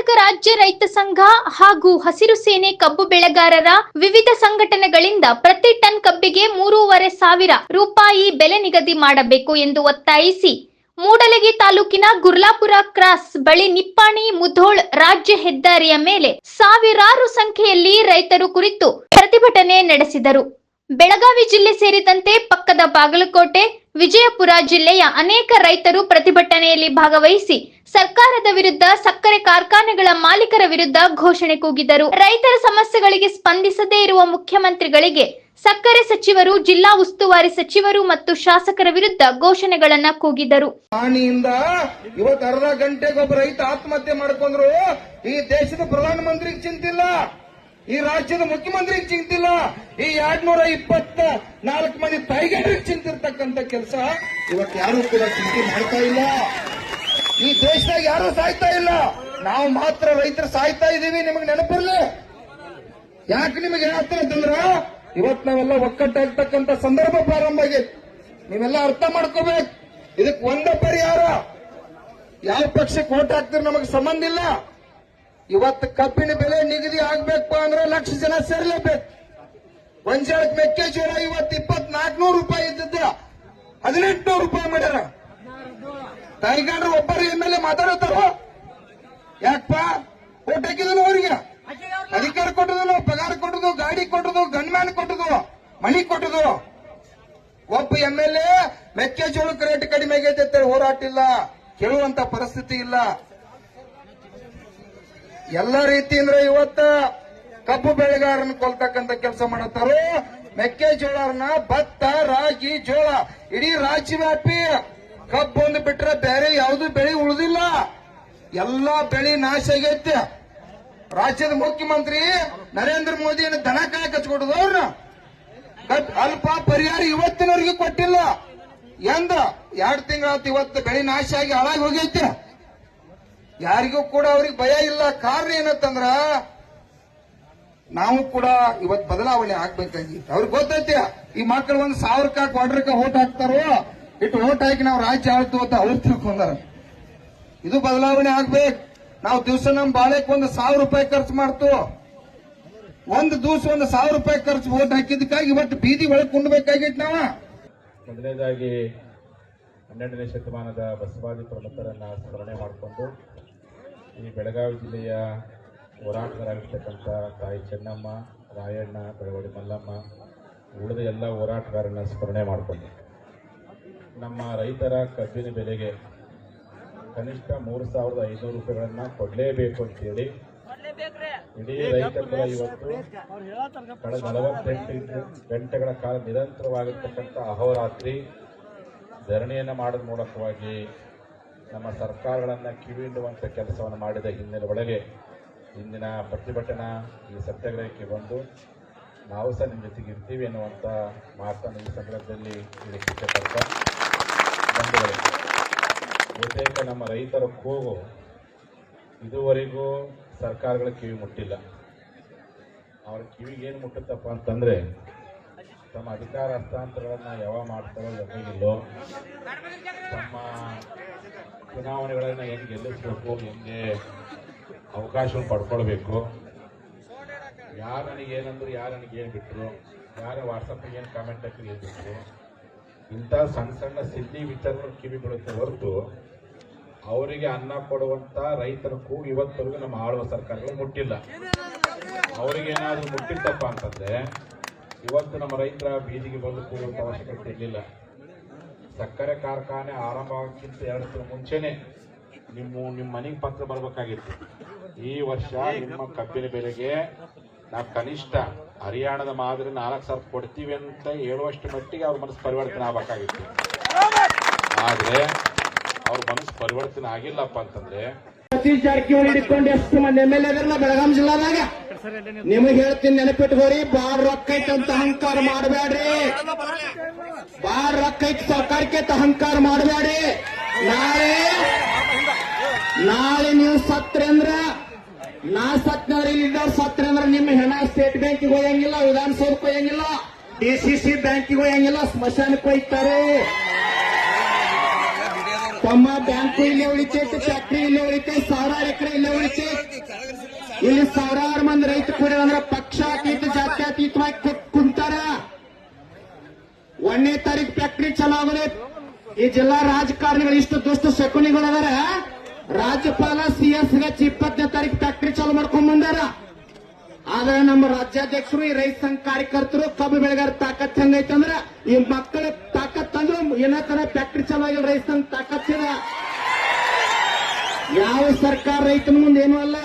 ಕರ್ನಾಟಕ ರಾಜ್ಯ ರೈತ ಸಂಘ ಹಾಗೂ ಹಸಿರು ಸೇನೆ ಕಬ್ಬು ಬೆಳೆಗಾರರ ವಿವಿಧ ಸಂಘಟನೆಗಳಿಂದ ಪ್ರತಿ ಟನ್ ಕಬ್ಬಿಗೆ ಮೂರುವರೆ ಸಾವಿರ ರೂಪಾಯಿ ಬೆಲೆ ನಿಗದಿ ಮಾಡಬೇಕು ಎಂದು ಒತ್ತಾಯಿಸಿ ಮೂಡಲಗಿ ತಾಲೂಕಿನ ಗುರ್ಲಾಪುರ ಕ್ರಾಸ್ ಬಳಿ ನಿಪ್ಪಾಣಿ ಮುಧೋಳ್ ರಾಜ್ಯ ಹೆದ್ದಾರಿಯ ಮೇಲೆ ಸಾವಿರಾರು ಸಂಖ್ಯೆಯಲ್ಲಿ ರೈತರು ಕುರಿತು ಪ್ರತಿಭಟನೆ ನಡೆಸಿದರು. ಬೆಳಗಾವಿ ಜಿಲ್ಲೆ ಸೇರಿದಂತೆ ಪಕ್ಕದ ಬಾಗಲಕೋಟೆ ವಿಜಯಪುರ ಜಿಲ್ಲೆಯ ಅನೇಕ ರೈತರು ಪ್ರತಿಭಟನೆಯಲ್ಲಿ ಭಾಗವಹಿಸಿ ಸರ್ಕಾರದ ವಿರುದ್ಧ ಸಕ್ಕರೆ ಕಾರ್ಖಾನೆಗಳ ಮಾಲೀಕರ ವಿರುದ್ಧ ಘೋಷಣೆ ಕೂಗಿದರು. ರೈತರ ಸಮಸ್ಯೆಗಳಿಗೆ ಸ್ಪಂದಿಸದೇ ಇರುವ ಮುಖ್ಯಮಂತ್ರಿಗಳಿಗೆ ಸಕ್ಕರೆ ಸಚಿವರು, ಜಿಲ್ಲಾ ಉಸ್ತುವಾರಿ ಸಚಿವರು ಮತ್ತು ಶಾಸಕರ ವಿರುದ್ಧ ಘೋಷಣೆಗಳನ್ನ ಕೂಗಿದರು. ಹಾನಿಯಿಂದ ಇವತ್ತು ಅರ್ಧ ಗಂಟೆಗೆ ಒಬ್ಬ ರೈತ ಆತ್ಮಹತ್ಯೆ ಮಾಡ್ಕೊಂಡ್ರು. ಈ ದೇಶದ ಪ್ರಧಾನಮಂತ್ರಿಗೆ ಚಿಂತಿಲ್ಲ. ಈ ರಾಜ್ಯದ ಮುಖ್ಯಮಂತ್ರಿಗೆ ಚಿಂತಿಲ್ಲ. ಈ ಎರಡ್ ನೂರ ಇಪ್ಪತ್ತ ನಾಲ್ಕು ಮಂದಿ ತಾಯಿಗೇಡ್ರಿಗೆ ಚಿಂತಿರ್ತಕ್ಕಂಥ ಕೆಲಸ ಇವತ್ತು ಯಾರು ಕೂಡ ಚಿಂತೆ ಮಾಡ್ತಾ ಇಲ್ಲ. ಈ ದೇಶದಾಗ ಯಾರು ಸಾಯ್ತಾ ಇಲ್ಲ. ನಾವು ಮಾತ್ರ ರೈತರು ಸಾಯ್ತಾ ಇದೀವಿ. ನಿಮಗೆ ನೆನಪಿರ್ಲಿ? ಯಾಕೆ ನಿಮಗೆ ಹೇಳ್ತಾ ಅಂತಂದ್ರ ಇವತ್ತು ನಾವೆಲ್ಲ ಒಕ್ಕಟ್ಟಾಗ್ತಕ್ಕಂತ ಸಂದರ್ಭ ಪ್ರಾರಂಭ ಆಗೈತೆ ನೀವೆಲ್ಲ ಅರ್ಥ ಮಾಡ್ಕೋಬೇಕು. ಇದಕ್ಕೆ ಒಂದೇ ಪರಿಹಾರ. ಯಾವ ಪಕ್ಷಕ್ಕೆ ಓಟ್ ಹಾಕ್ತಿರ ನಮಗೆ ಸಂಬಂಧ ಇಲ್ಲ. ಇವತ್ತು ಕಬ್ಬಿನ ಬೆಲೆ ನಿಗದಿ ಆಗ್ಬೇಕು ಅಂದ್ರೆ ಲಕ್ಷ ಜನ ಸೇರ್ಲೇಬೇಕು. ಗೊಂಜಾಳಕ್ಕೆ ಮೆಕ್ಕೆಜೋಳ ಇವತ್ತು ಇಪ್ಪತ್ನಾಲ್ಕನೂರು ರೂಪಾಯಿ ಇದ್ದಿದ್ದ ಹದಿನೆಂಟುನೂರು ರೂಪಾಯಿ ಮಾಡ್ಯಾರ. ತಾಯಿಗಂಡ್ರು ಒಬ್ಬರು ಎ ಮಾತಾಡತಾರ ಯಾಕಪ್ಪ? ಓಟ್ ಹಾಕಿದನು ಅವ್ರಿಗೆ. ಅಧಿಕಾರ ಕೊಟ್ಟದನು, ಪಗಾರ ಕೊಟ್ಟದು, ಗಾಡಿ ಕೊಟ್ಟದು, ಗನ್ಮ್ಯಾನ್ ಕೊಟ್ಟದು ಮನಿ ಕೊಟ್ಟದು. ಒಬ್ಬ ಎಂ ಎಲ್ ಎ ಮೆಕ್ಕೆಜೋಳಕ್ಕೆ ರೇಟ್ ಕಡಿಮೆ ಆಗೈತೆ ಹೋರಾಟ ಇಲ್ಲ, ಕೇಳುವಂತ ಪರಿಸ್ಥಿತಿ ಇಲ್ಲ. ಎಲ್ಲ ರೀತಿಯಿಂದ ಇವತ್ತ ಕಬ್ಬು ಬೆಳೆಗಾರನ ಕೊಲ್ತಕ್ಕಂತ ಕೆಲಸ ಮಾಡತ್ತಾರು, ಮೆಕ್ಕೆಜೋಳನ ಭತ್ತ, ರಾಗಿ, ಜೋಳ, ಇಡೀ ರಾಜ್ಯವ್ಯಾಪಿ ಕಬ್ಬು ಒಂದು ಬಿಟ್ರೆ ಬೇರೆ ಯಾವುದು ಬೆಳೆ ಉಳಿದಿಲ್ಲ. ಎಲ್ಲಾ ಬೆಳೆ ನಾಶ ಆಗೈತೆ. ರಾಜ್ಯದ ಮುಖ್ಯಮಂತ್ರಿ ನರೇಂದ್ರ ಮೋದಿ ದನ ಕಾಯಕ್ ಕಚ್ಕೊಡುದು ಅವ್ರನ್ನ ಅಲ್ಪ ಪರಿಹಾರ ಇವತ್ತಿನವರಿಗೆ ಕೊಟ್ಟಿಲ್ಲ. ಎಂದ? ಎರಡು ತಿಂಗಳ ಇವತ್ತು ಬೆಳೆ ನಾಶ ಆಗಿ ಹಾಳಾಗಿ ಹೋಗೈತೆ. ಯಾರಿಗೂ ಕೂಡ ಅವ್ರಿಗೆ ಭಯ ಇಲ್ಲ. ಕಾರಣ ಏನಂತಂದ್ರ, ನಾವು ಕೂಡ ಇವತ್ತು ಬದಲಾವಣೆ ಆಗ್ಬೇಕಾಗಿತ್ತು ಅವ್ರಿಗೆ ಗೊತ್ತೈತೆ, ಈ ಮಕ್ಕಳು ಒಂದು ಸಾವಿರಕ್ಕ ಕ್ವಾರ್ಟರ್ಕ ಓಟ್ ಹಾಕ್ತಾರೋ, ಇಟ್ಟು ಓಟ್ ಹಾಕಿ ನಾವು ರಾಜ್ಯ ಆಳ್ತು ಅಂತ ಅವ್ರು ತಿಳ್ಕೊಂಡಾರ. ಇದು ಬದಲಾವಣೆ ಆಗ್ಬೇಕು. ನಾವು ದಿವಸ ನಮ್ ಬಾಳೆಕ್ ಒಂದು ಸಾವಿರ ರೂಪಾಯಿ ಖರ್ಚು ಮಾಡ್ತು. ಒಂದು ದಿವಸ ಒಂದು ಸಾವಿರ ರೂಪಾಯಿ ಖರ್ಚು ಓಟ್ ಹಾಕಿದ್ದಕ್ಕಾಗಿ ಇವತ್ತು ಬೀದಿ ಒಳಗೆ ಕುಂಡ್ಬೇಕಾಗಿತ್ತು ನಾವ. ಮೊದಲನೇದಾಗಿ ಹನ್ನೆರಡನೇ ಶತಮಾನದ ಬಸವಾದಿ ಪ್ರಮುಖರನ್ನ ಸ್ಮರಣೆ ಮಾಡಿಕೊಂಡು ಈ ಬೆಳಗಾವಿ ಜಿಲ್ಲೆಯ ಹೋರಾಟಗಾರರಾಗಿರ್ತಕ್ಕಂಥ ತಾಯಿ ಚೆನ್ನಮ್ಮ ರಾಯಣ್ಣ ಬೆಳವಡಿ ಮಲ್ಲಮ್ಮ ಉಳಿದ ಎಲ್ಲ ಹೋರಾಟಗಾರರನ್ನ ಸ್ಮರಣೆ ಮಾಡಿಕೊಂಡು. ನಮ್ಮ ರೈತರ ಕಬ್ಬಿನ ಬೆಲೆಗೆ ಕನಿಷ್ಠ ಮೂರು ಸಾವಿರದ ಐನೂರು ರೂಪಾಯಿಗಳನ್ನ ಕೊಡಲೇಬೇಕು ಅಂತೇಳಿ ಇಡೀ ರೈತ ಕುಲ ಇವತ್ತು ಕಳೆದ ನಲವತ್ತೆಂಟು ಗಂಟೆಗಳ ಕಾಲ ನಿರಂತರವಾಗಿರ್ತಕ್ಕಂಥ ಅಹೋರಾತ್ರಿ ಧರಣಿಯನ್ನು ಮಾಡೋದ್ರ ಮೂಲಕವಾಗಿ ನಮ್ಮ ಸರ್ಕಾರಗಳನ್ನು ಕಿವಿಹಿಡುವಂಥ ಕೆಲಸವನ್ನು ಮಾಡಿದ ಹಿನ್ನೆಲೆ ಒಳಗೆ ಇಂದಿನ ಪ್ರತಿಭಟನಾ ಈ ಸತ್ಯಾಗ್ರಹಕ್ಕೆ ಬಂದು ನಾವು ಸಹ ನಿಮ್ಮ ಜೊತೆಗೆ ಇರ್ತೀವಿ ಎನ್ನುವಂಥ ಮಾತನ್ನು ಈ ಸಂದರ್ಭದಲ್ಲಿ ಇಷ್ಟಪಡ್ತಾ ಬಹುತೇಕ ನಮ್ಮ ರೈತರ ಕೂಗು ಇದುವರೆಗೂ ಸರ್ಕಾರಗಳ ಕಿವಿ ಮುಟ್ಟಿಲ್ಲ. ಅವ್ರ ಕಿವಿಗೆ ಏನು ಮುಟ್ಟುತ್ತಪ್ಪ ಅಂತಂದರೆ ತಮ್ಮ ಅಧಿಕಾರ ಹಸ್ತಾಂತರಗಳನ್ನು ಯಾವಾಗ ಮಾಡ್ತಾರೋ ಯಾವಾಗಿಲ್ಲೋ ತಮ್ಮ ಚುನಾವಣೆಗಳನ್ನ ಹೆಂಗೆ ಗೆಲ್ಲಿಸ್ಬೇಕು, ಹೆಂಗೆ ಅವಕಾಶ ಪಡ್ಕೊಳ್ಬೇಕು. ಯಾರು ನನಗೆ ಏನಂದ್ರು ಯಾರು ನನಗೆ ಏನು ಬಿಟ್ಟರು ಯಾರು ವಾಟ್ಸಪ್ಗೆ ಏನು ಕಾಮೆಂಟ್ ಹಾಕಿ ಏನು ಬಿಟ್ಟರು ಇಂಥ ಸಣ್ಣ ಸಣ್ಣ ಸಿಲ್ಲಿ ವಿಚಾರಗಳು ಕಿವಿ ಬಿಡುತ್ತೆ ಹೊರತು ಅವರಿಗೆ ಅನ್ನ ಕೊಡುವಂತ ರೈತರ ಕೂಗು ಇವತ್ತವರೆಗೂ ನಮ್ಮ ಆಳುವ ಸರ್ಕಾರಗಳು ಮುಟ್ಟಿಲ್ಲ. ಅವರಿಗೇನಾದ್ರೂ ಮುಟ್ಟಿತ್ತಪ್ಪ ಅಂತಂದ್ರೆ, ಇವತ್ತು ನಮ್ಮ ರೈತರ ಬೀದಿಗೆ ಬಂದು ಕೂಗುವಂಥ ಅವಶ್ಯಕತೆ ಇರಲಿಲ್ಲ. ಸಕ್ಕರೆ ಕಾರ್ಖಾನೆ ಆರಂಭ ಆಗೋಕ್ಕಿಂತ ಎರಡು ತಿಂಗಳ ಮುಂಚೆನೆ ನಿಮ್ಮ ನಿಮ್ಮ ಮನೆಗೆ ಪತ್ರ ಬರಬೇಕಾಗಿತ್ತು. ಈ ವರ್ಷ ನಿಮ್ಮ ಕಬ್ಬಿನ ಬೆಲೆಗೆ ನಾವು ಕನಿಷ್ಠ ಹರಿಯಾಣದ ಮಾದರಿ ನಾಲ್ಕು ಸಾವಿರ ಕೊಡ್ತೀವಿ ಅಂತ ಹೇಳುವಷ್ಟು ಮಟ್ಟಿಗೆ ಅವ್ರ ಮನಸ್ಸು ಪರಿವರ್ತನೆ ಆಗಬೇಕಾಗಿತ್ತು. ಆದರೆ ಅವ್ರ ಮನಸ್ಸು ಪರಿವರ್ತನೆ ಆಗಿಲ್ಲಪ್ಪ ಅಂತಂದ್ರೆ ಸತೀಶ್ ಎಷ್ಟು ಮಂದಿ ಎಂ ಎಲ್ ಬೆಳಗಾಂ ಜಿಲ್ಲಾದಾಗ? ನಿಮಗೆ ಹೇಳ್ತೀನಿ ನೆನಪಿಟ್ಕೋರಿ, ಬಾಳ್ ರೊಕ್ಕ ಐತಂತ ಅಹಂಕಾರ ಮಾಡಬೇಡ್ರಿ. ಬಾಳ್ ರೊಕ್ಕ ಐತಿ ಸರ್ಕಾರಕ್ಕೆ ಅಹಂಕಾರ ಮಾಡಬೇಡಿ ನಾಳೆ ನಾಳೆ ನೀವು ಸತ್ರಿ ಅಂದ್ರ ನಾ ಸತ್ನವ್ರ ಇಲ್ಲಿದ್ದವ್ರು ಸತ್ರಿ ಅಂದ್ರ ನಿಮ್ಮ ಹೆಣ ಸ್ಟೇಟ್ ಬ್ಯಾಂಕಿಗೆ ಹೋಯಂಗಿಲ್ಲ ವಿಧಾನಸೌಧಕ್ಕೆ ಹೋಯಂಗಿಲ್ಲ ಡಿ ಸಿ ಸಿ ಬ್ಯಾಂಕಿಗೆ ಹೋಯಂಗಿಲ್ಲ ಸ್ಮಶಾನಕ್ಕೆ ಹೋಯ್ತಾರೆ ತಮ್ಮ ಬ್ಯಾಂಕು ಇಲ್ಲೇ ಉಳಿತೈತೆ ಫ್ಯಾಕ್ಟ್ರಿ ಇಲ್ಲೇ ಉಳಿತೈತೆ ಸಾವಿರಾರು ಎಕರೆ ಇಲ್ಲೇ ಉಳಿತೈತೆ ಇಲ್ಲಿ ಸಾವಿರಾರು ಮಂದಿ ರೈತ ಕೂಡ ಅಂದ್ರೆ ಫ್ಯಾಕ್ಟ್ರಿ ಈ ಜಿಲ್ಲಾ ರಾಜಕಾರಣಿಗಳು ಇಷ್ಟು ದುಷ್ಟ ಶಕುನಿಗಳದಾರ. ರಾಜ್ಯಪಾಲ ಸಿ ಎಸ್ ಎಚ್ ಇಪ್ಪತ್ತನೇ ತಾರೀಕು ಫ್ಯಾಕ್ಟ್ರಿ ಚಾಲು ಮಾಡ್ಕೊಂಡ್ ಬಂದಾರ. ಆದ್ರೆ ನಮ್ಮ ರಾಜ್ಯಾಧ್ಯಕ್ಷರು, ಈ ರೈತ ಸಂಘ ಕಾರ್ಯಕರ್ತರು ಕಬ್ಬು ಬೆಳೆಗಾರ ತಾಕತ್ ಅಂದ್ರೆ, ಈ ಮಕ್ಕಳ ತಾಕತ್ ಅಂದ್ರೆ ಏನೋ ಫ್ಯಾಕ್ಟರಿ ಚಾಲು ಆಗಿಲ್ಲ ರೈತ ಸಂಘ ತಾಕತ್ ಇದೆ. ಯಾವ ಸರ್ಕಾರ ರೈತನ ಮುಂದೆ ಏನೂ ಅಲ್ಲ.